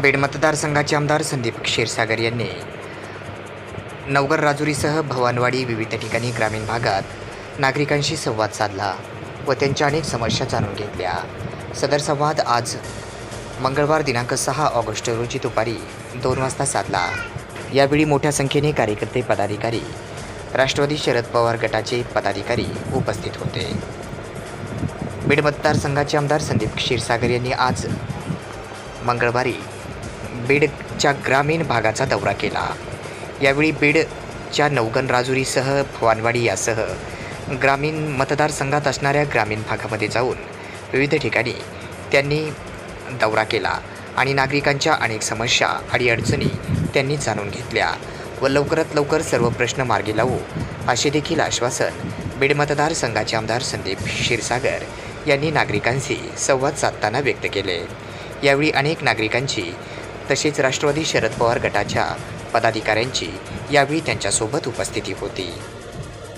बीड मतदारसंघाचे आमदार संदीप क्षीरसागर यांनी. नवगर राजुरीसह भवानवाडी विविध ठिकाणी ग्रामीण भागात नागरिकांशी संवाद साधला व त्यांच्या अनेक समस्या जाणून घेतल्या. सदर संवाद आज मंगळवार दिनांक सहा ऑगस्ट रोजी दुपारी दोन वाजता साधला. यावेळी मोठ्या संख्येने कार्यकर्ते पदाधिकारी राष्ट्रवादी शरद पवार गटाचे पदाधिकारी उपस्थित होते. बीड मतदारसंघाचे आमदार संदीप क्षीरसागर यांनी आज मंगळवारी बीडच्या ग्रामीण भागाचा दौरा केला. यावेळी बीडच्या नवगण राजुरीसह भवानवाडी यासह ग्रामीण मतदारसंघात असणाऱ्या ग्रामीण भागामध्ये जाऊन विविध ठिकाणी त्यांनी दौरा केला आणि नागरिकांच्या अनेक समस्या आणि अडचणी त्यांनी जाणून घेतल्या व लवकरात लवकर सर्व प्रश्न मार्गी लावू असे देखील आश्वासन बीड मतदारसंघाचे आमदार संदीप क्षीरसागर यांनी नागरिकांशी संवाद साधताना व्यक्त केले. यावेळी अनेक नागरिकांची तसेच राष्ट्रवादी शरद पवार गटाच्या पदाधिकाऱ्यांची यावेळी त्यांच्यासोबत उपस्थिती होती.